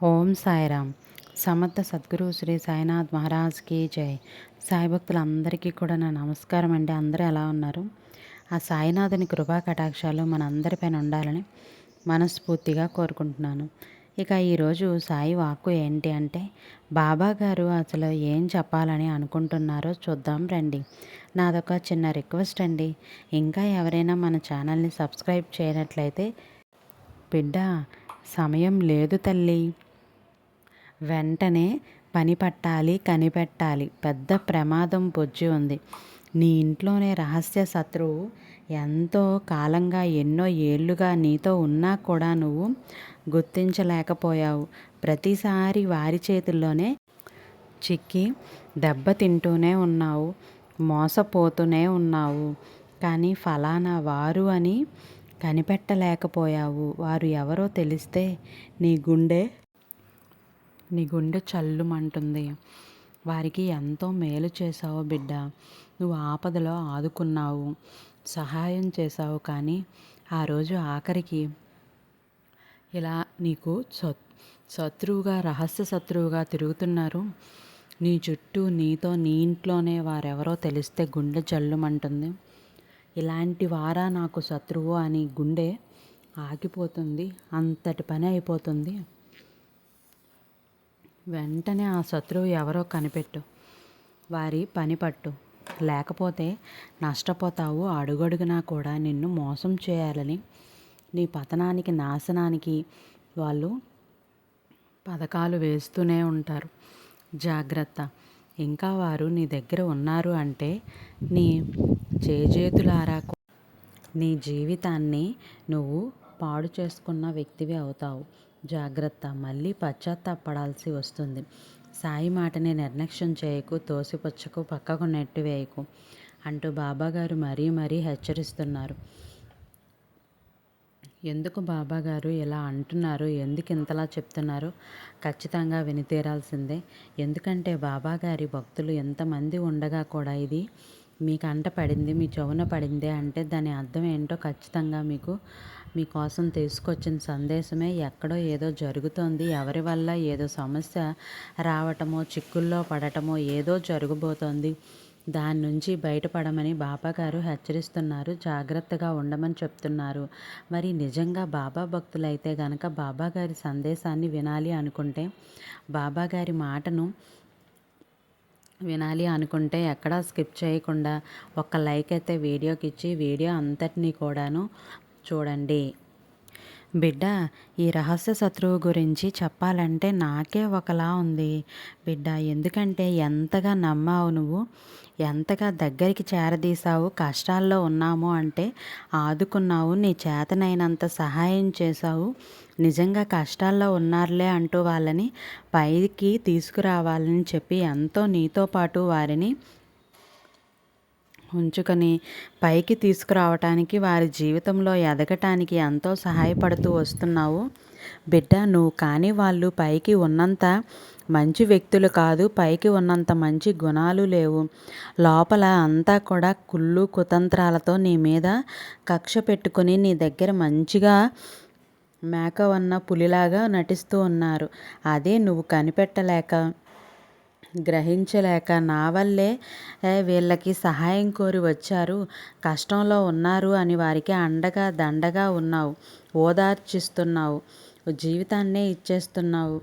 ఓం సాయిరామ్. సమర్థ సద్గురు శ్రీ సాయినాథ్ మహారాజ్కి జై. సాయి భక్తులందరికీ కూడా నా నమస్కారం అండి. అందరూ ఎలా ఉన్నారు? ఆ సాయినాథుని కృపా కటాక్షాలు మన అందరిపైన ఉండాలని మనస్ఫూర్తిగా కోరుకుంటున్నాను. ఇక ఈరోజు సాయి వాక్కు ఏంటి అంటే బాబా గారు అసలు ఏం చెప్పాలని అనుకుంటున్నారో చూద్దాం రండి. నాదొక చిన్న రిక్వెస్ట్ అండి. ఇంకా ఎవరైనా మన ఛానల్ని సబ్స్క్రైబ్ చేయనట్లయితే బిడ్డ సమయం లేదు తల్లి. వెంటనే పని పట్టాలి కనిపెట్టాలి. పెద్ద ప్రమాదం పొచ్చి ఉంది. నీ ఇంట్లోనే రహస్య శత్రువు ఎంతో కాలంగా ఎన్నో ఏళ్ళుగా నీతో ఉన్నా కూడా నువ్వు గుర్తించలేకపోయావు. ప్రతిసారి వారి చేతుల్లోనే చిక్కి దెబ్బతింటూనే ఉన్నావు మోసపోతూనే ఉన్నావు. కానీ ఫలానా వారు అని కనిపెట్టలేకపోయావు. వారు ఎవరో తెలిస్తే నీ గుండె నీ గుండె చల్లుమంటుంది. వారికి ఎంతో మేలు చేశావు బిడ్డ. నువ్వు ఆపదలో ఆదుకున్నావు. సహాయం చేసావు కానీ ఆ రోజు ఆఖరికి ఇలా నీకు శత్రువుగా రహస్య శత్రువుగా తిరుగుతున్నారు. నీ చుట్టూ నీతో నీ ఇంట్లోనే వారెవరో తెలిస్తే గుండె జల్లుమంటుంది ఇలాంటి వారా నాకు శత్రువు అని గుండె ఆగిపోతుంది అంతటి పని అయిపోతుంది. వెంటనే ఆ శత్రువు ఎవరో కనిపెట్టు వారి పని పట్టు. లేకపోతే నష్టపోతావు అడుగడుగునా కూడా నిన్ను మోసం చేయాలని నీ పతనానికి నాశనానికి వాళ్ళు పథకాలు వేస్తూనే ఉంటారు. జాగ్రత్త. ఇంకా వారు నీ దగ్గర ఉన్నారు అంటే నీ చేజేతులారా నీ జీవితాన్ని నువ్వు పాడు చేసుకున్న వ్యక్తివి అవుతావు. జాగ్రత్త మళ్ళీ పశ్చాత్తాపడాల్సి వస్తుంది. సాయి మాటని నిర్లక్ష్యం చేయకు తోసిపుచ్చకు పక్కకు నెట్టివేయకు అంటూ బాబాగారు మరీ మరీ హెచ్చరిస్తున్నారు. ఎందుకు బాబాగారు ఇలా అంటున్నారు? ఎందుకు ఇంతలా చెప్తున్నారు? ఖచ్చితంగా వినితీరాల్సిందే ఎందుకంటే బాబాగారి భక్తులు ఎంతమంది ఉండగా కూడా ఇది మీకు అంట పడింది మీ చెవున పడింది అంటే దాని అర్థం ఏంటో ఖచ్చితంగా మీకు మీకోసం తీసుకొచ్చిన సందేశమే ఎక్కడో ఏదో జరుగుతోంది. ఎవరి వల్ల ఏదో సమస్య రావటమో చిక్కుల్లో పడటమో ఏదో జరగబోతోంది. దాని నుంచి బయటపడమని బాబా గారు హెచ్చరిస్తున్నారు. జాగ్రత్తగా ఉండమని చెప్తున్నారు. మరి నిజంగా బాబా భక్తులైతే గనక బాబా గారి సందేశాన్ని వినాలి అనుకుంటే బాబా గారి మాటను వినాలి అనుకుంటే ఎక్కడా స్కిప్ చేయకుండా ఒక్క లైక్ అయితే వీడియోకి ఇచ్చి వీడియో అంతటినీ కూడాను చూడండి. బిడ్డ ఈ రహస్య శత్రువు గురించి చెప్పాలంటే నాకే ఒకలా ఉంది. బిడ్డ ఎందుకంటే ఎంతగా నమ్మావు నువ్వు ఎంతగా దగ్గరికి చేరదీశావు కష్టాల్లో ఉన్నాము అంటే ఆదుకున్నావు నీ చేతనైనంత సహాయం చేశావు నిజంగా కష్టాల్లో ఉన్నారులే అంటూ వాళ్ళని పైకి తీసుకురావాలని చెప్పి ఎంతో నీతో పాటు వారిని ఉంచుకొని పైకి తీసుకురావటానికి వారి జీవితంలో ఎదగటానికి ఎంతో సహాయపడుతూ వస్తున్నావు. బిడ్డ నువ్వు కానీ వాళ్ళు పైకి ఉన్నంత మంచి వ్యక్తులు కాదు. పైకి ఉన్నంత మంచి గుణాలు లేవు. లోపల అంతా కూడా కుళ్ళు కుతంత్రాలతో నీ మీద కక్ష పెట్టుకుని నీ దగ్గర మంచిగా మేక ఉన్న పులిలాగా నటిస్తూ ఉన్నారు. అదే నువ్వు కనిపెట్టలేక గ్రహించలేక నా వల్లే వీళ్ళకి సహాయం కోరి వచ్చారు. కష్టంలో ఉన్నారు అని వారికి అండగా దండగా ఉన్నావు. ఓదార్చిస్తున్నావు. జీవితాన్నే ఇచ్చేస్తున్నావు.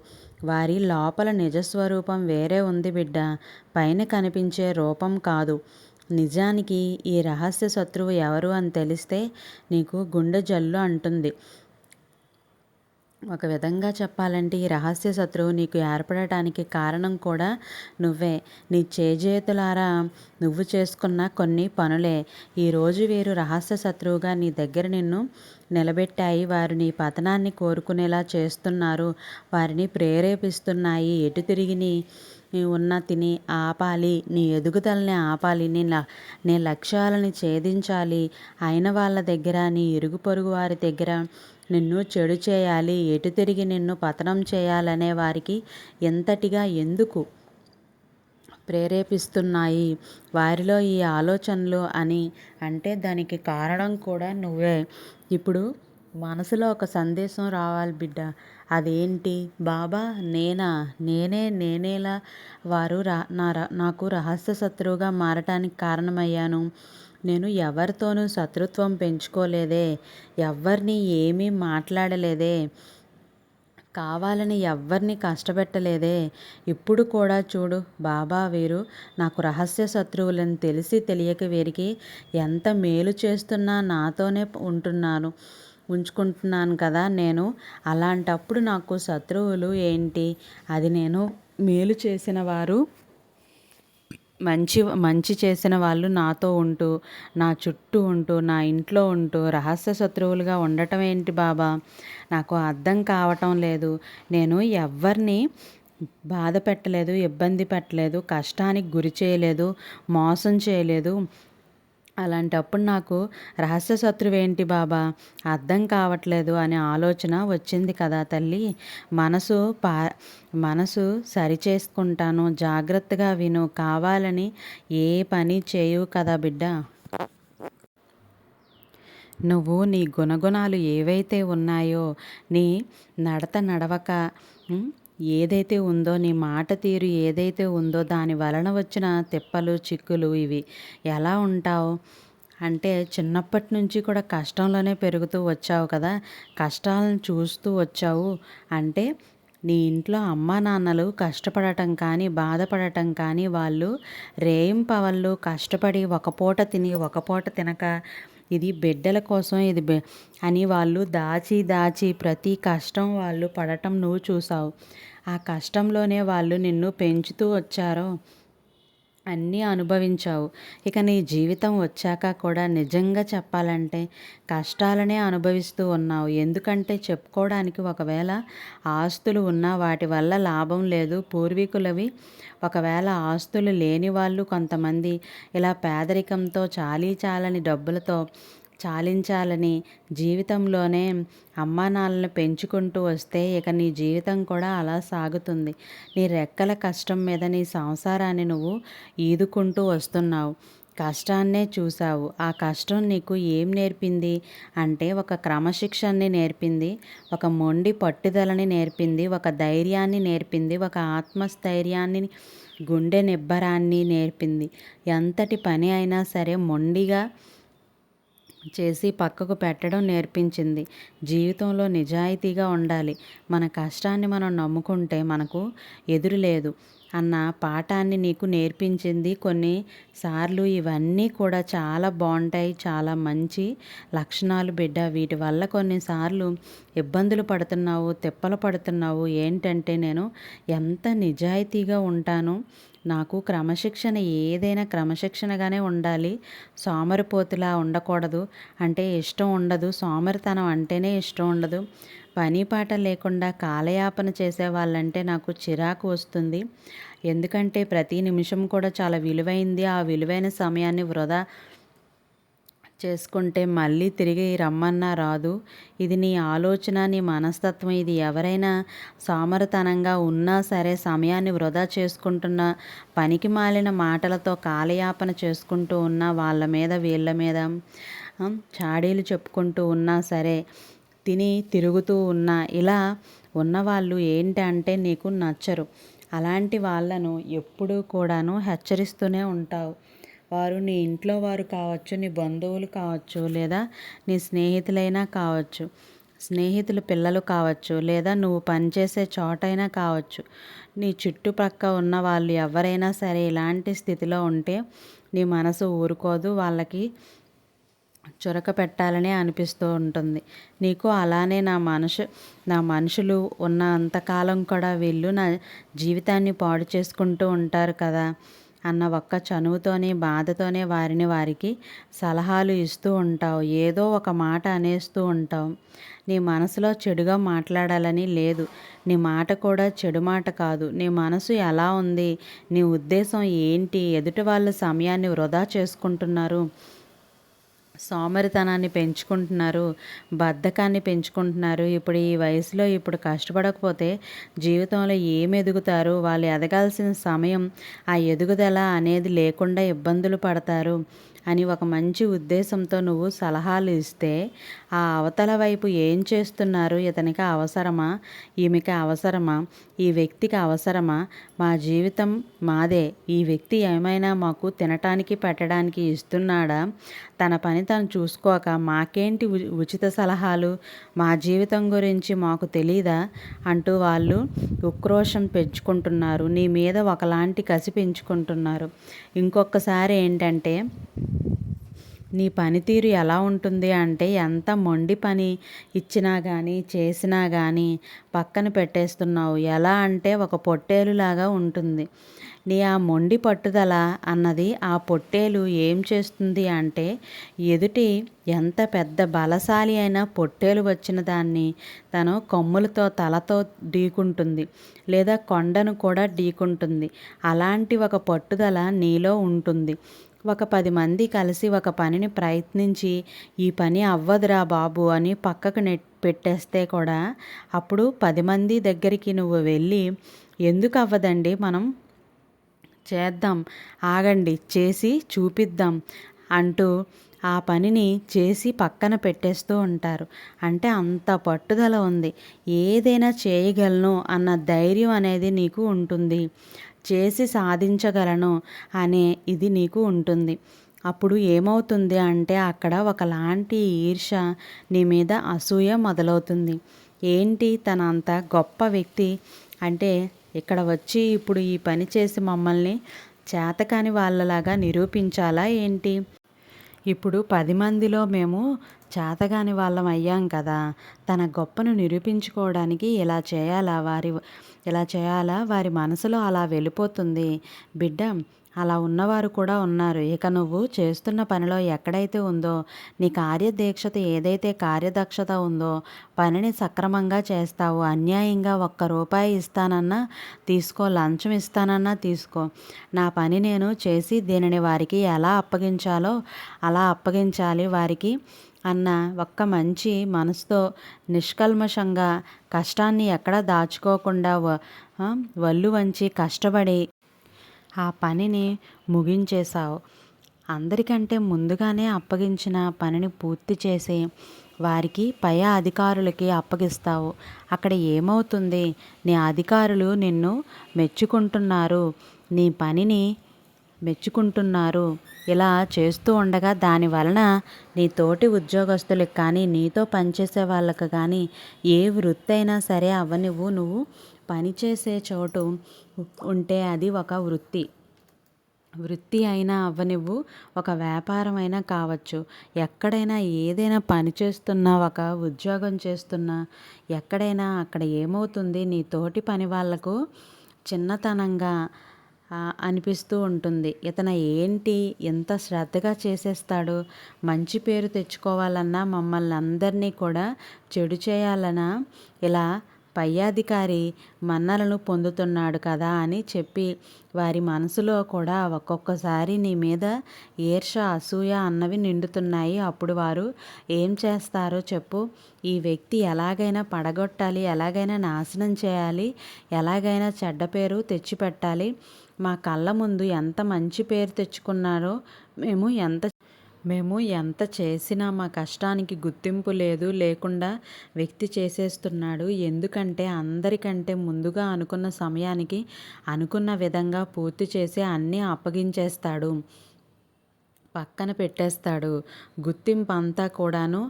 వారి లోపల నిజస్వరూపం వేరే ఉంది బిడ్డ. పైన కనిపించే రూపం కాదు. నిజానికి ఈ రహస్య శత్రువు ఎవరు అని తెలిస్తే నీకు గుండె జల్లు అంటుంది. ఒక విధంగా చెప్పాలంటే ఈ రహస్య శత్రువు నీకు ఏర్పడటానికి కారణం కూడా నువ్వే. నీ చేజేతులారా నువ్వు చేసుకున్న కొన్ని పనులే. ఈరోజు వీరు రహస్య శత్రువుగా నీ దగ్గర నిన్ను నిలబెట్టాయి. వారు నీ పతనాన్ని కోరుకునేలా చేస్తున్నారు. వారిని ప్రేరేపిస్తున్నాయి. ఎటు తిరిగి నీ నీ ఉన్నతిని ఆపాలి నీ ఎదుగుదలని ఆపాలి నీ నీ లక్ష్యాలని ఛేదించాలి. అయిన వాళ్ళ దగ్గర నీ ఇరుగు పొరుగు వారి దగ్గర నిన్ను చెడు చేయాలి ఎటు తిరిగి నిన్ను పతనం చేయాలనే వారికి ఎంతటిగా ఎందుకు ప్రేరేపిస్తున్నాయి? వారిలో ఈ ఆలోచనలు అని అంటే దానికి కారణం కూడా నువ్వే. ఇప్పుడు మనసులో ఒక సందేశం రావాలి బిడ్డ. అదేంటి? బాబా నేనా? నేనే నేనేలా వారు రా నా నాకు రహస్య శత్రువుగా మారటానికి కారణమయ్యాను. నేను ఎవరితోనూ శత్రుత్వం పెంచుకోలేదే. ఎవరిని ఏమీ మాట్లాడలేదే. కావాలని ఎవ్వరిని కష్టపెట్టలేదే. ఇప్పుడు కూడా చూడు బాబా వీరు నాకు రహస్య శత్రువులను తెలిసి తెలియక వీరికి ఎంత మేలు చేస్తున్నా నాతోనే ఉంటున్నాను. ఉంచుకుంటున్నాను కదా నేను. అలాంటప్పుడు నాకు శత్రువులు ఏంటి? అది నేను మేలు చేసిన వారు మంచి మంచి చేసిన వాళ్ళు నాతో ఉంటూ నా చుట్టూ ఉంటూ నా ఇంట్లో ఉంటూ రహస్య శత్రువులుగా ఉండటం ఏంటి బాబా? నాకు అర్థం కావటం లేదు. నేను ఎవరిని బాధ పెట్టలేదు ఇబ్బంది పెట్టలేదు కష్టానికి గురి చేయలేదు మోసం చేయలేదు అలాంటప్పుడు నాకు రహస్య శత్రువు ఏంటి బాబా? అర్థం కావట్లేదు అనే ఆలోచన వచ్చింది కదా తల్లి. మనసు పా మనసు సరిచేసుకుంటాను. జాగ్రత్తగా విను. కావాలని ఏ పని చేయవు కదా బిడ్డ? నువ్వు నీ గుణగుణాలు ఏవైతే ఉన్నాయో నీ నడత నడవక ఏదైతే ఉందో నీ మాట తీరు ఏదైతే ఉందో దాని వలన వచ్చిన తిప్పలు చిక్కులు ఇవి ఎలా ఉంటావు? అంటే చిన్నప్పటి నుంచి కూడా కష్టంలోనే పెరుగుతూ వచ్చావు కదా. కష్టాలను చూస్తూ వచ్చావు. అంటే నీ ఇంట్లో అమ్మా నాన్నలు కష్టపడటం కానీ బాధపడటం కానీ వాళ్ళు రేయింపవళ్ళు కష్టపడి ఒక పూట తిని ఒక పూట తినక ఇది బిడ్డల కోసం ఇది అని వాళ్ళు దాచి దాచి ప్రతి కష్టం వాళ్ళు పడటం నువ్వు చూసావు. ఆ కష్టంలోనే వాళ్ళు నిన్ను పెంచుతూ వచ్చారో అన్నీ అనుభవించావు. ఇక నీ జీవితం వచ్చాక కూడా నిజంగా చెప్పాలంటే కష్టాలనే అనుభవిస్తూ ఉన్నావు. ఎందుకంటే చెప్పుకోవడానికి ఒకవేళ ఆస్తులు ఉన్నా వాటి వల్ల లాభం లేదు పూర్వీకులవి ఒకవేళ ఆస్తులు లేని వాళ్ళు కొంతమంది ఇలా పేదరికంతో చాలీ చాలని డబ్బులతో చాలించాలని జీవితంలోనే అమ్మానాన్నలను పెంచుకుంటూ వస్తే ఇక నీ జీవితం కూడా అలా సాగుతుంది. నీ రెక్కల కష్టం మీద నీ సంసారాన్ని నువ్వు ఈదుకుంటూ వస్తున్నావు. కష్టాన్నే చూసావు ఆ కష్టం నీకు ఏం నేర్పింది? అంటే ఒక క్రమశిక్షణని నేర్పింది ఒక మొండి పట్టుదలని నేర్పింది ఒక ధైర్యాన్ని నేర్పింది ఒక ఆత్మస్థైర్యాన్ని గుండె నిబ్బరాన్ని నేర్పింది. ఎంతటి పని అయినా సరే మొండిగా చేసి పక్కకు పెట్టడం నేర్పించింది. జీవితంలో నిజాయితీగా ఉండాలి. మన కష్టాన్ని మనం నమ్ముకుంటే మనకు ఎదురు లేదు అన్న పాఠాన్ని నీకు నేర్పించింది కొన్ని సార్లు. ఇవన్నీ కూడా చాలా బాగుంటాయి. చాలా మంచి లక్షణాలు బిడ్డ. వీటి వల్ల కొన్నిసార్లు ఇబ్బందులు పడుతున్నావు తిప్పలు పడుతున్నావు. ఏంటంటే నేను ఎంత నిజాయితీగా ఉంటాను నాకు క్రమశిక్షణ ఏదైనా క్రమశిక్షణగానే ఉండాలి. సోమరిపోతులా ఉండకూడదు. అంటే ఇష్టం ఉండదు. సోమరితనం అంటేనే ఇష్టం ఉండదు. పని పాట లేకుండా కాలయాపన చేసే వాళ్ళంటే నాకు చిరాకు వస్తుంది. ఎందుకంటే ప్రతి నిమిషం కూడా చాలా విలువైంది. ఆ విలువైన సమయాన్ని వృధా చేసుకుంటే మళ్ళీ తిరిగి రమ్మన్నా రాదు. ఇది నీ ఆలోచన నీ మనస్తత్వం. ఇది ఎవరైనా సామరతనంగా ఉన్నా సరే సమయాన్ని వృధా చేసుకుంటున్న పనికి మాలిన మాటలతో కాలయాపన చేసుకుంటూ ఉన్న వాళ్ళ మీద వీళ్ళ మీద చాడీలు చెప్పుకుంటూ ఉన్నా సరే తిని తిరుగుతూ ఉన్నా ఇలా ఉన్నవాళ్ళు ఏంటి అంటే నీకు నచ్చరు. అలాంటి వాళ్ళను ఎప్పుడూ కూడాను హెచ్చరిస్తూనే ఉంటావు. వారు నీ ఇంట్లో వారు కావచ్చు నీ బంధువులు కావచ్చు లేదా నీ స్నేహితులైనా కావచ్చు స్నేహితుల పిల్లలు కావచ్చు లేదా నువ్వు పనిచేసే చోటైనా కావచ్చు నీ చుట్టుపక్క ఉన్న వాళ్ళు ఎవరైనా సరే ఇలాంటి స్థితిలో ఉంటే నీ మనసు ఊరుకోదు వాళ్ళకి చురక పెట్టాలనే అనిపిస్తూ ఉంటుంది. నీకు అలానే నా మనసు నా మనుషులు ఉన్న అంతకాలం కూడా వీళ్ళు నా జీవితాన్ని పాడు చేసుకుంటూ ఉంటారు కదా. అన్న ఒక్క చనువుతోనే బాధతోనే వారిని వారికి సలహాలు ఇస్తూ ఉంటావు. ఏదో ఒక మాట అనేస్తూ ఉంటావు. నీ మనసులో చెడుగా మాట్లాడాలని లేదు. నీ మాట కూడా చెడు మాట కాదు. నీ మనసు ఎలా ఉంది? నీ ఉద్దేశం ఏంటి? ఎదుటి వాళ్ళ సమయాన్ని వృధా చేసుకుంటున్నారు. సోమరితనాన్ని పెంచుకుంటున్నారు బద్ధకాన్ని పెంచుకుంటున్నారు. ఇప్పుడు ఈ వయసులో ఇప్పుడు కష్టపడకపోతే జీవితంలో ఏమి ఎదుగుతారు? వాళ్ళు ఎదగాల్సిన సమయం ఆ ఎదుగుదల అనేది లేకుండా ఇబ్బందులు పడతారు అని ఒక మంచి ఉద్దేశంతో నువ్వు సలహాలు ఇస్తే ఆ అవతల వైపు ఏం చేస్తున్నారు? ఇతనికి అవసరమా? ఈమెకి అవసరమా? ఈ వ్యక్తికి అవసరమా? మా జీవితం మాదే. ఈ వ్యక్తి ఏమైనా మాకు తినటానికి పెట్టడానికి ఇస్తున్నాడా? తన పని తను చూసుకోక మాకేంటి ఉచిత సలహాలు? మా జీవితం గురించి మాకు తెలీదా? అంటూ వాళ్ళు ఉక్రోషం పెంచుకుంటున్నారు. నీ మీద ఒకలాంటి కసి పెంచుకుంటున్నారు. ఇంకొకసారి ఏంటంటే నీ పనితీరు ఎలా ఉంటుంది అంటే ఎంత మొండి పని ఇచ్చినా కానీ చేసినా కానీ పక్కన పెట్టేస్తున్నావు. ఎలా అంటే ఒక పొట్టేలులాగా ఉంటుంది. నీ ఆ మొండి పట్టుదల అన్నది ఆ పొట్టేలు ఏం చేస్తుంది అంటే ఎదుటి ఎంత పెద్ద బలశాలి అయినా పొట్టేలు వచ్చిన దాన్ని తను కొమ్ములతో తలతో ఢీకుంటుంది లేదా కొండను కూడా ఢీకుంటుంది. అలాంటి ఒక పట్టుదల నీలో ఉంటుంది. ఒక పది మంది కలిసి ఒక పనిని ప్రయత్నించి ఈ పని అవ్వదురా బాబు అని పక్కకు నెట్ పెట్టేస్తే కూడా అప్పుడు పది మంది దగ్గరికి నువ్వు వెళ్ళి ఎందుకు అవ్వదండి? మనం చేద్దాం ఆగండి చేసి చూపిద్దాం అంటూ ఆ పనిని చేసి పక్కన పెట్టేస్తూ ఉంటారు. అంటే అంత పట్టుదల ఉంది. ఏదైనా చేయగలను అన్న ధైర్యం అనేది నీకు ఉంటుంది. చేసి సాధించగలను అనే ఇది నీకు ఉంటుంది. అప్పుడు ఏమవుతుంది అంటే అక్కడ ఒకలాంటి ఈర్ష నీ మీద అసూయ మొదలవుతుంది. ఏంటి తన అంత గొప్ప వ్యక్తి? అంటే ఇక్కడ వచ్చి ఇప్పుడు ఈ పని చేసి మమ్మల్ని చేతకాని వాళ్ళలాగా నిరూపించాలా ఏంటి? ఇప్పుడు పది మందిలో మేము చేతగాని వాళ్ళం అయ్యాం కదా. తన గొప్పను నిరూపించుకోవడానికి ఇలా చేయాలా? వారి ఇలా చేయాలా? వారి మనసులో అలా వెళ్ళిపోతుంది. బిడ్డ అలా ఉన్నవారు కూడా ఉన్నారు. ఇక నువ్వు చేస్తున్న పనిలో ఎక్కడైతే ఉందో నీ కార్యదీక్షత ఏదైతే కార్యదక్షత ఉందో పనిని సక్రమంగా చేస్తావు. అన్యాయంగా ఒక్క రూపాయి ఇస్తానన్నా తీసుకో లంచం ఇస్తానన్నా తీసుకో. నా పని నేను చేసి దీనిని వారికి ఎలా అప్పగించాలో అలా అప్పగించాలి వారికి అన్న ఒక్క మంచి మనసుతో నిష్కల్మషంగా కష్టాన్ని ఎక్కడ దాచుకోకుండా వల్లు వంచి కష్టపడి ఆ పనిని ముగించేశావు. అందరికంటే ముందుగానే అప్పగించిన పనిని పూర్తి చేసి వారికి పై అధికారులకి అప్పగిస్తావు. అక్కడ ఏమవుతుంది? నీ అధికారులు నిన్ను మెచ్చుకుంటున్నారు. నీ పనిని మెచ్చుకుంటున్నారు. ఇలా చేస్తూ ఉండగా దాని వలన నీ తోటి ఉద్యోగస్తులకు కానీ నీతో పనిచేసే వాళ్ళకి కానీ ఏ వృత్తి అయినా సరే అవ్వనివ్వు. నువ్వు పనిచేసే చోటు ఉంటే అది ఒక వృత్తి. వృత్తి అయినా అవ్వనివ్వు ఒక వ్యాపారం అయినా కావచ్చు. ఎక్కడైనా ఏదైనా పని చేస్తున్నా ఒక ఉద్యోగం చేస్తున్నా ఎక్కడైనా అక్కడ ఏమవుతుంది నీ తోటి పని వాళ్ళకు చిన్నతనంగా అనిపిస్తూ ఉంటుంది. ఇతను ఏంటి ఎంత శ్రద్ధగా చేసేస్తాడు మంచి పేరు తెచ్చుకోవాలన్నా మమ్మల్ని అందరినీ కూడా చెడు చేయాలన్నా ఇలా పై అధికారి మన్నలను పొందుతున్నాడు కదా అని చెప్పి వారి మనసులో కూడా ఒక్కొక్కసారి నీ మీద ఈర్ష అసూయ అన్నవి నిండుతున్నాయి. అప్పుడు వారు ఏం చేస్తారో చెప్పు. ఈ వ్యక్తి ఎలాగైనా పడగొట్టాలి ఎలాగైనా నాశనం చేయాలి ఎలాగైనా చెడ్డ పేరు తెచ్చిపెట్టాలి. మా కళ్ళ ముందు ఎంత మంచి పేరు తెచ్చుకున్నారో మేము ఎంత మేము ఎంత చేసినా మా కష్టానికి గుర్తింపు లేదు లేకుండా వ్యక్తి చేసేస్తున్నాడు. ఎందుకంటే అందరికంటే ముందుగా అనుకున్న సమయానికి అనుకున్న విధంగా పూర్తి చేసి అన్నీ అప్పగించేస్తాడు. పక్కన పెట్టేస్తాడు. గుర్తింపు అంతా కూడాను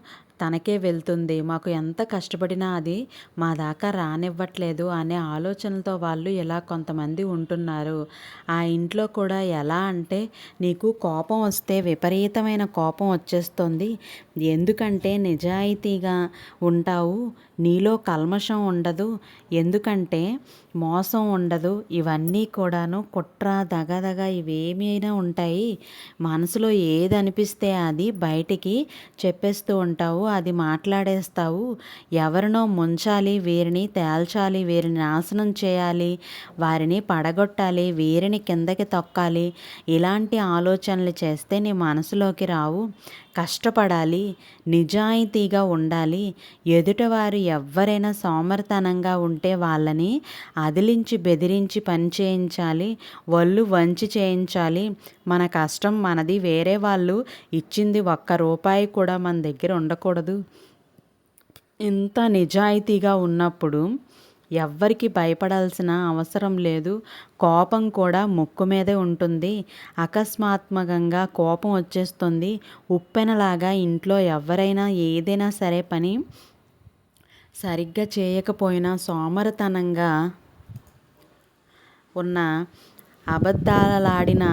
తనకే వెళ్తుంది. మాకు ఎంత కష్టపడినా అది మా దాకా రానివ్వట్లేదు అనే ఆలోచనలతో వాళ్ళు ఇలా కొంతమంది ఉంటున్నారు. ఆ ఇంట్లో కూడా ఎలా అంటే నీకు కోపం వస్తే విపరీతమైన కోపం వచ్చేస్తుంది. ఎందుకంటే నిజాయితీగా ఉంటావు. నీలో కల్మషం ఉండదు. ఎందుకంటే మోసం ఉండదు. ఇవన్నీ కూడాను కుట్ర దగదగ ఇవేమైనా ఉంటాయి. మనసులో ఏది అనిపిస్తే అది బయటికి చెప్పేస్తూ ఉంటావు అది మాట్లాడేస్తావు. ఎవరినో ముంచాలి వీరిని తేల్చాలి వీరిని నాశనం చేయాలి వారిని పడగొట్టాలి వీరిని కిందకి తొక్కాలి. ఇలాంటి ఆలోచనలు చేస్తే నీ మనసులోకి రావు. కష్టపడాలి నిజాయితీగా ఉండాలి. ఎదుటవారు ఎవ్వరైనా సోమరితనంగా ఉంటే వాళ్ళని అదిలించి బెదిరించి పని చేయించాలి ఒళ్ళు వంచి చేయించాలి. మన కష్టం మనది వేరే వాళ్ళు ఇచ్చింది ఒక్క రూపాయి కూడా మన దగ్గర ఉండకూడదు. ఇంత నిజాయితీగా ఉన్నప్పుడు ఎవ్వరికి భయపడాల్సిన అవసరం లేదు. కోపం కూడా ముక్కు మీదే ఉంటుంది. అకస్మాత్మకంగా కోపం వచ్చేస్తుంది. ఉప్పెనలాగా ఇంట్లో ఎవరైనా ఏదైనా సరే పని సరిగ్గా చేయకపోయినా సోమరతనంగా ఉన్న అబద్ధాలాడిన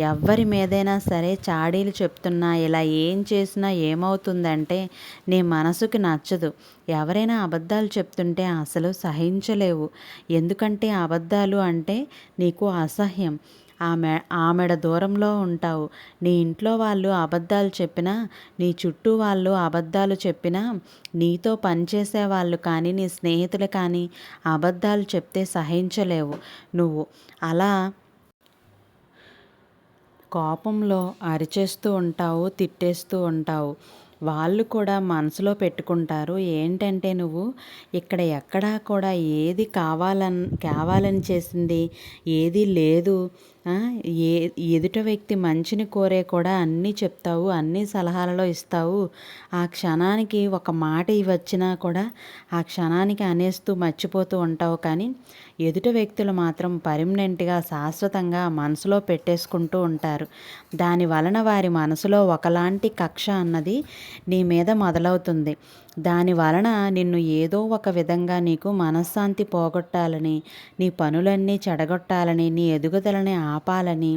ఎవ్వరి మీదైనా సరే చాడీలు చెప్తున్నా ఇలా ఏం చేసినా ఏమవుతుందంటే నీ మనసుకి నచ్చదు. ఎవరైనా అబద్ధాలు చెప్తుంటే అసలు సహించలేవు. ఎందుకంటే అబద్ధాలు అంటే నీకు అసహ్యం. ఆమె ఆమెడ దూరంలో ఉంటావు. నీ ఇంట్లో వాళ్ళు అబద్ధాలు చెప్పినా నీ చుట్టూ వాళ్ళు అబద్ధాలు చెప్పినా నీతో పనిచేసే వాళ్ళు కానీ నీ స్నేహితులు కానీ అబద్ధాలు చెప్తే సహించలేవు నువ్వు. అలా కోపంలో అరిచేస్తూ ఉంటావు తిట్టేస్తూ ఉంటావు. వాళ్ళు కూడా మనసులో పెట్టుకుంటారు ఏంటంటే నువ్వు ఇక్కడ ఎక్కడా కూడా ఏది కావాలని కావాలని చేసింది ఏది లేదు ఏ ఎదుట వ్యక్తి మంచిని కోరే కూడా అన్నీ చెప్తావు అన్ని సలహాలలో ఇస్తావు. ఆ క్షణానికి ఒక మాట ఇవచ్చినా కూడా ఆ క్షణానికి అనేస్తూ మర్చిపోతూ ఉంటావు. కానీ ఎదుట వ్యక్తులు మాత్రం పర్మనెంట్గా శాశ్వతంగా మనసులో పెట్టేసుకుంటూ ఉంటారు. దాని వలన వారి మనసులో ఒకలాంటి కక్ష అన్నది నీ మీద మొదలవుతుంది. దాని వలన నిన్ను ఏదో ఒక విధంగా నీకు మనశ్శాంతి పోగొట్టాలని నీ పనులన్నీ చెడగొట్టాలని నీ ఎదుగుదలని ఆపాలని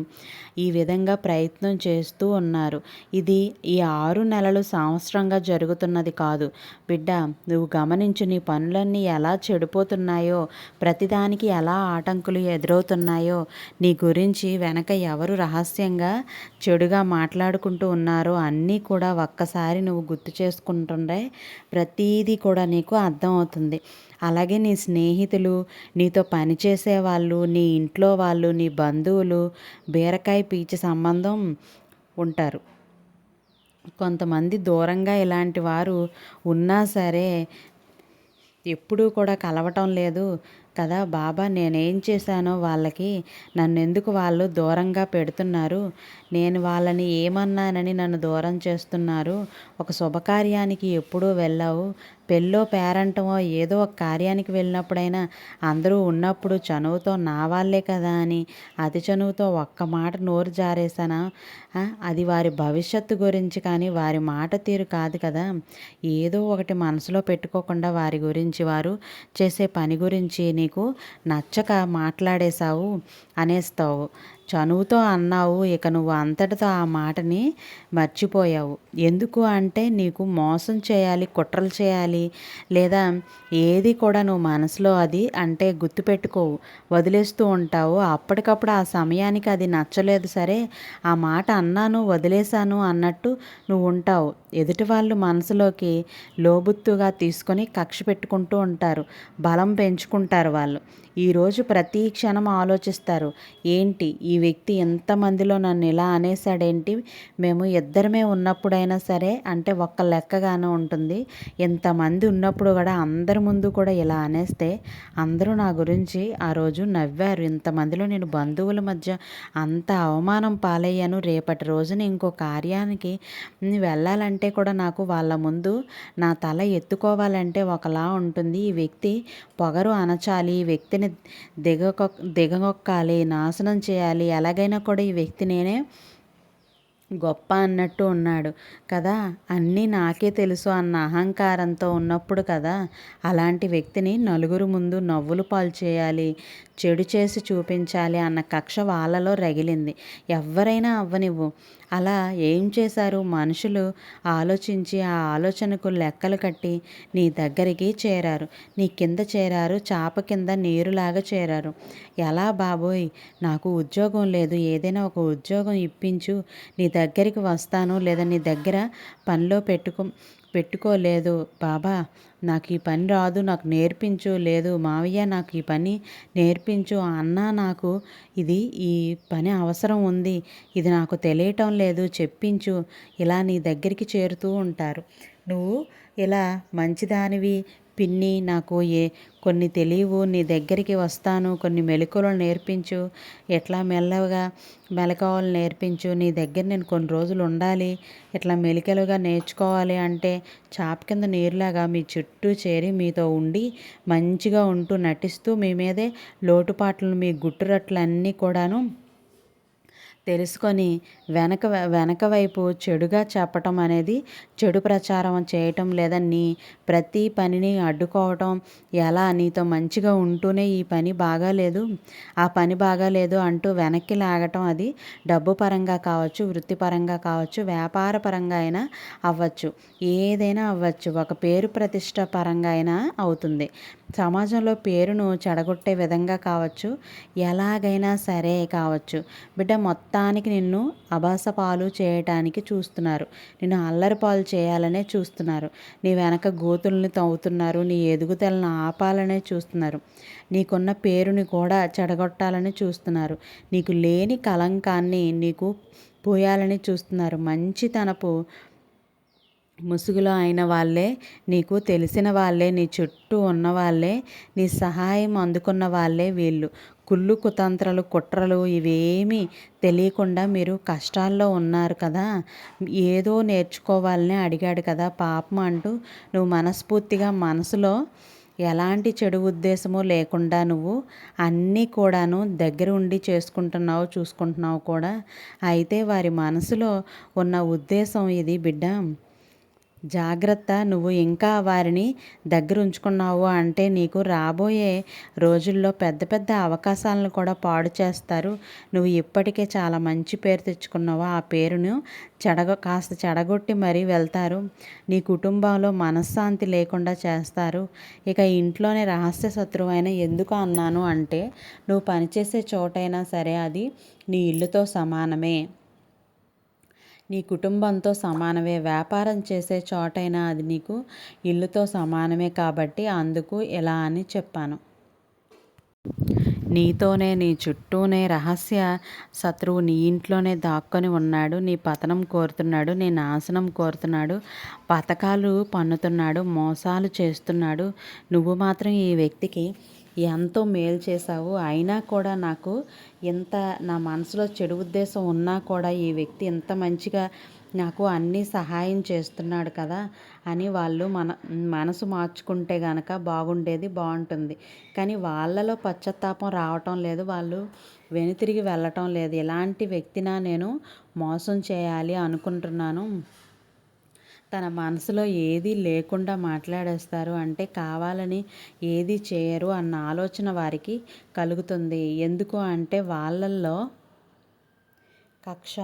ఈ విధంగా ప్రయత్నం చేస్తూ ఉన్నారు. ఇది ఈ ఆరు నెలలు సంవత్సరంగా జరుగుతున్నది కాదు. బిడ్డ నువ్వు గమనించు నీ పనులన్నీ ఎలా చెడిపోతున్నాయో ప్రతిదానికి ఎలా ఆటంకులు ఎదురవుతున్నాయో నీ గురించి వెనక ఎవరు రహస్యంగా చెడుగా మాట్లాడుకుంటూ ఉన్నారో అన్నీ కూడా ఒక్కసారి నువ్వు గుర్తు చేసుకుంటుండే ప్రతీది కూడా నీకు అర్థమవుతుంది. అలాగే నీ స్నేహితులు నీతో పనిచేసే వాళ్ళు నీ ఇంట్లో వాళ్ళు నీ బంధువులు బీరకాయ పీచు సంబంధం ఉంటారు. కొంతమంది దూరంగా ఇలాంటి వారు ఉన్నా సరే ఎప్పుడూ కూడా కలవటం లేదు. కదా బాబా నేనేం చేశానో వాళ్ళకి నన్ను ఎందుకు వాళ్ళు దూరంగా పెడుతున్నారు? నేను వాళ్ళని ఏమన్నానని నన్ను దూరం చేస్తున్నారు? ఒక శుభకార్యానికి ఎప్పుడూ వెళ్ళావు. పెళ్ళో పేరంటమో ఏదో ఒక కార్యానికి వెళ్ళినప్పుడైనా అందరూ ఉన్నప్పుడు చనువుతో నా వాళ్ళే కదా అని అతి చనువుతో ఒక్క మాట నోరు జారేసానా అది వారి భవిష్యత్తు గురించి కానీ వారి మాట తీరు కాదు కదా. ఏదో ఒకటి మనసులో పెట్టుకోకుండా వారి గురించి వారు చేసే పని గురించి నీకు నచ్చక మాట్లాడేశావు అనేస్తావు. చనువుతో అన్నావు ఇక నువ్వు అంతటితో ఆ మాటని మర్చిపోయావు. ఎందుకు అంటే నీకు మోసం చేయాలి కుట్రలు చేయాలి లేదా ఏది కూడా నువ్వు మనసులో అది అంటే గుర్తుపెట్టుకోవు. వదిలేస్తూ ఉంటావు. అప్పటికప్పుడు ఆ సమయానికి అది నచ్చలేదు. సరే ఆ మాట అన్నాను వదిలేశాను అన్నట్టు నువ్వు ఉంటావు. ఎదుటి వాళ్ళు మనసులోకి లోబుత్తుగా తీసుకొని కక్ష పెట్టుకుంటూ ఉంటారు బలం పెంచుకుంటారు వాళ్ళు. ఈరోజు ప్రతి క్షణం ఆలోచిస్తారు ఏంటి ఈ వ్యక్తి ఎంతమందిలో నన్ను ఇలా అనేసాడేంటి మేము ఇద్దరమే ఉన్నప్పుడైనా సరే అంటే ఒక్క లెక్కగానే ఉంటుంది. ఎంతమంది ఉన్నప్పుడు కూడా అందరి ముందు కూడా ఇలా అనేస్తే అందరూ నా గురించి ఆ రోజు నవ్వారు. ఇంతమందిలో నేను బంధువుల మధ్య అంత అవమానం పాలయ్యాను. రేపటి రోజున ఇంకో కార్యానికి వెళ్ళాలంటే కూడా నాకు వాళ్ళ ముందు నా తల ఎత్తుకోవాలంటే ఒకలా ఉంటుంది. ఈ వ్యక్తి పొగరు అనచాలి ఈ వ్యక్తిని వ్యక్తిని దిగకొ దిగగొక్కాలి నాశనం చేయాలి. ఎలాగైనా కూడా ఈ వ్యక్తి నేనే గొప్ప అన్నట్టు ఉన్నాడు కదా? అన్నీ నాకే తెలుసు అన్న అహంకారంతో ఉన్నప్పుడు కదా? అలాంటి వ్యక్తిని నలుగురు ముందు నవ్వులు పాలు చేయాలి. చెడు చేసి చూపించాలి అన్న కక్ష వాళ్ళలో రగిలింది. ఎవరైనా అవ్వనివ్వు. అలా ఏం చేశారు? మనుషులు ఆలోచించి ఆ ఆలోచనకు లెక్కలు కట్టి నీ దగ్గరికి చేరారు. నీ కింద చేరారు. చాప కింద నీరులాగా చేరారు. ఎలా బాబోయ్? నాకు ఉద్యోగం లేదు. ఏదైనా ఒక ఉద్యోగం ఇప్పించు. నీ దగ్గరికి వస్తాను లేదా నీ దగ్గర పనిలో పెట్టుకు. పెట్టుకోలేదు. బాబా నాకు ఈ పని రాదు నాకు నేర్పించు. లేదు మావయ్య నాకు ఈ పని నేర్పించు. అన్న నాకు ఇది ఈ పని అవసరం ఉంది. ఇది నాకు తెలియటం లేదు. చెప్పించు. ఇలా నీ దగ్గరికి చేరుతూ ఉంటారు. నువ్వు ఇలా మంచిదానివి పిన్ని నాకు ఏ కొన్ని తెలియవు. నీ దగ్గరికి వస్తాను. కొన్ని మెలకువలు నేర్పించు. ఎట్లా మెల్లగా మెలకువలు నేర్పించు? నీ దగ్గర నేను కొన్ని రోజులు ఉండాలి. ఇట్లా మెలికలుగా నేర్చుకోవాలి అంటే చాప కింద నీరులాగా మీ చుట్టూ చేరి మీతో ఉండి మంచిగా ఉంటూ నటిస్తూ మీ మీదే లోటుపాట్లను మీ గుట్టురట్లన్నీ కూడాను తెలుసుకొని వెనక వెనక వైపు చెడుగా చెప్పటం అనేది చెడు ప్రచారం చేయటం లేదా నీ ప్రతి పనిని అడ్డుకోవటం ఎలా నీతో మంచిగా ఉంటూనే ఈ పని బాగాలేదు ఆ పని బాగాలేదు అంటూ వెనక్కి లాగటం అది డబ్బు పరంగా కావచ్చు వృత్తిపరంగా కావచ్చు వ్యాపార పరంగా అయినా అవ్వచ్చు. ఏదైనా అవ్వచ్చు. ఒక పేరు ప్రతిష్ట పరంగా అయినా అవుతుంది. సమాజంలో పేరును చెడగొట్టే విధంగా కావచ్చు. ఎలాగైనా సరే కావచ్చు. బిడ్డ మొత్తం మొత్తానికి నిన్ను అబాస పాలు చేయటానికి చూస్తున్నారు. నిన్ను అల్లరి పాలు చేయాలనే చూస్తున్నారు. నీ వెనక గోతుల్ని తవ్వుతున్నారు. నీ ఎదుగుదలను ఆపాలనే చూస్తున్నారు. నీకున్న పేరుని కూడా చెడగొట్టాలని చూస్తున్నారు. నీకు లేని కలంకాన్ని నీకు పోయాలని చూస్తున్నారు. మంచితనపు ముసుగులో అయిన వాళ్ళే నీకు తెలిసిన వాళ్ళే. నీ చుట్టూ ఉన్న వాళ్ళే. నీ సహాయం అందుకున్న వాళ్ళే వీళ్ళు. కుళ్ళు కుతంత్రాలు కుట్రలు ఇవేమీ తెలియకుండా మీరు కష్టాల్లో ఉన్నారు కదా. ఏదో నేర్చుకోవాలని అడిగాడు కదా పాపం అంటూ. నువ్వు మనస్ఫూర్తిగా మనసులో ఎలాంటి చెడు ఉద్దేశము లేకుండా నువ్వు అన్నీ కూడాను దగ్గర ఉండి చేసుకుంటున్నావు చూసుకుంటున్నావు కూడా. అయితే వారి మనసులో ఉన్న ఉద్దేశం ఇది బిడ్డ. జాగ్రత్త నువ్వు ఇంకా వారిని దగ్గర ఉంచుకున్నావు అంటే నీకు రాబోయే రోజుల్లో పెద్ద పెద్ద అవకాశాలను కూడా పాడు చేస్తారు. నువ్వు ఇప్పటికే చాలా మంచి పేరు తెచ్చుకున్నావు. ఆ పేరును చెడగ కాస్త చెడగొట్టి మరీ వెళ్తారు. నీ కుటుంబంలో మనశ్శాంతి లేకుండా చేస్తారు. ఇక ఇంట్లోనే రహస్య శత్రువైన ఎందుకు అన్నాను అంటే నువ్వు పనిచేసే చోటైనా సరే అది నీ ఇల్లుతో సమానమే. నీ కుటుంబంతో సమానమే వ్యాపారం చేసే చోటైనా అది నీకు ఇల్లుతో సమానమే కాబట్టి అందుకు ఎలా అని చెప్పాను. నీతోనే నీ చుట్టూనే రహస్య శత్రువు నీ ఇంట్లోనే దాక్కొని ఉన్నాడు నీ పతనం కోరుతున్నాడు నీ నాశనం కోరుతున్నాడు పథకాలు పన్నుతున్నాడు మోసాలు చేస్తున్నాడు. నువ్వు మాత్రం ఈ వ్యక్తికి ఎంతో మేలు చేశావు. అయినా కూడా నాకు ఇంత నా మనసులో చెడు ఉద్దేశం ఉన్నా కూడా ఈ వ్యక్తి ఇంత మంచిగా నాకు అన్నీ సహాయం చేస్తున్నాడు కదా అని వాళ్ళు మన మనసు మార్చుకుంటే గనక బాగుండేది బాగుంటుంది. కానీ వాళ్ళలో పశ్చాత్తాపం రావటం లేదు వాళ్ళు వెనుతిరిగి వెళ్ళటం లేదు. ఇలాంటి వ్యక్తినా నేను మోసం చేయాలి అనుకుంటున్నాను. తన మనసులో ఏది లేకుండా మాట్లాడేస్తారు. అంటే కావాలని ఏది చేయరు అన్న ఆలోచన వారికి కలుగుతుంది. ఎందుకు అంటే వాళ్ళల్లో కక్ష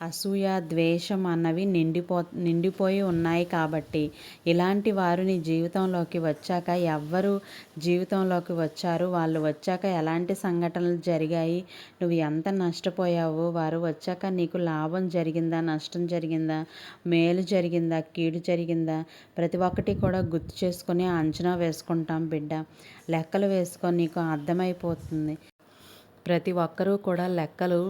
అసూయ ద్వేషం అన్నవి నిండిపో నిండిపోయి ఉన్నాయి కాబట్టి ఇలాంటి వారు నీ జీవితంలోకి వచ్చాక ఎవ్వరు జీవితంలోకి వచ్చారు. వాళ్ళు వచ్చాక ఎలాంటి సంఘటనలు జరిగాయి? నువ్వు ఎంత నష్టపోయావు? వారు వచ్చాక నీకు లాభం జరిగిందా? నష్టం జరిగిందా? మేలు జరిగిందా? కీడు జరిగిందా? ప్రతి ఒక్కటి కూడా గుర్తు చేసుకుని అంచనా వేసుకుంటాం బిడ్డ. లెక్కలు వేసుకొని నీకు అర్థమైపోతుంది. ప్రతి ఒక్కరూ కూడా లెక్కలు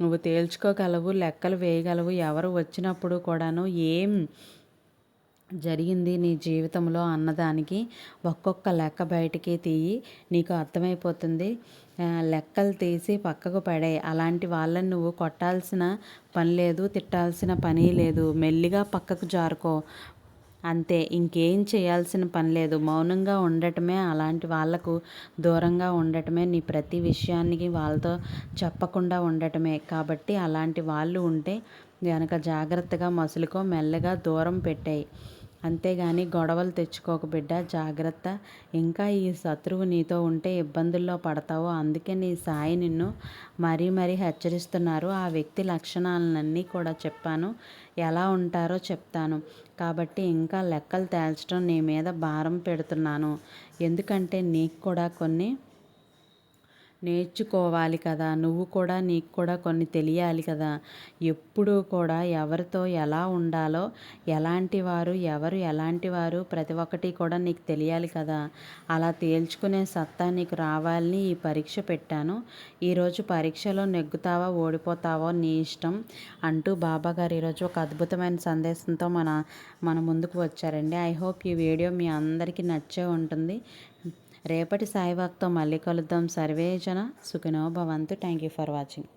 నువ్వు తేల్చుకోగలవు లెక్కలు వేయగలవు. ఎవరు వచ్చినప్పుడు కూడాను ఏం జరిగింది నీ జీవితంలో అన్నదానికి ఒక్కొక్క లెక్క బయటికి తీయి నీకు అర్థమైపోతుంది. లెక్కలు తీసి పక్కకు పడే అలాంటి వాళ్ళని నువ్వు కొట్టాల్సిన పని లేదు తిట్టాల్సిన పని లేదు. మెల్లిగా పక్కకు జారుకో. అంతే ఇంకేం చేయాల్సిన పని లేదు. మౌనంగా ఉండటమే అలాంటి వాళ్ళకు దూరంగా ఉండటమే నీ ప్రతి విషయానికి వాళ్ళతో చెప్పకుండా ఉండటమే. కాబట్టి అలాంటి వాళ్ళు ఉంటే కనుక జాగ్రత్తగా మసులుకో మెల్లగా దూరం పెట్టాయి. అంతేగాని గొడవలు తెచ్చుకోక బిడ్డ జాగ్రత్త. ఇంకా ఈ శత్రువు నీతో ఉంటే ఇబ్బందుల్లో పడతావు. అందుకే నీ సాయి నిన్ను మరీ మరీ హెచ్చరిస్తున్నారు. ఆ వ్యక్తి లక్షణాలన్నీ కూడా చెప్పాను. ఎలా ఉంటారో చెప్తాను. కాబట్టి ఇంకా లెక్కలు తేల్చడం నీ మీద భారం పెడుతున్నాను. ఎందుకంటే నీకు కూడా కొన్ని నేర్చుకోవాలి కదా. నువ్వు కూడా నీకు కూడా కొన్ని తెలియాలి కదా. ఎప్పుడూ కూడా ఎవరితో ఎలా ఉండాలో ఎలాంటి వారు ఎవరు ఎలాంటి వారు ప్రతి ఒక్కటి కూడా నీకు తెలియాలి కదా. అలా తేల్చుకునే సత్తా నీకు రావాలని ఈ పరీక్ష పెట్టాను. ఈరోజు పరీక్షలో నెగ్గుతావా ఓడిపోతావో నీ ఇష్టం అంటూ బాబా గారు ఈరోజు ఒక అద్భుతమైన సందేశంతో మన మన ముందుకు వచ్చారండి. ఐ హోప్ ఈ వీడియో మీ అందరికీ నచ్చే ఉంటుంది. రేపటి సాయివాక్తో మళ్ళీ కలుద్దాం. సర్వేజన సుఖినో భవంతు. Thank you for watching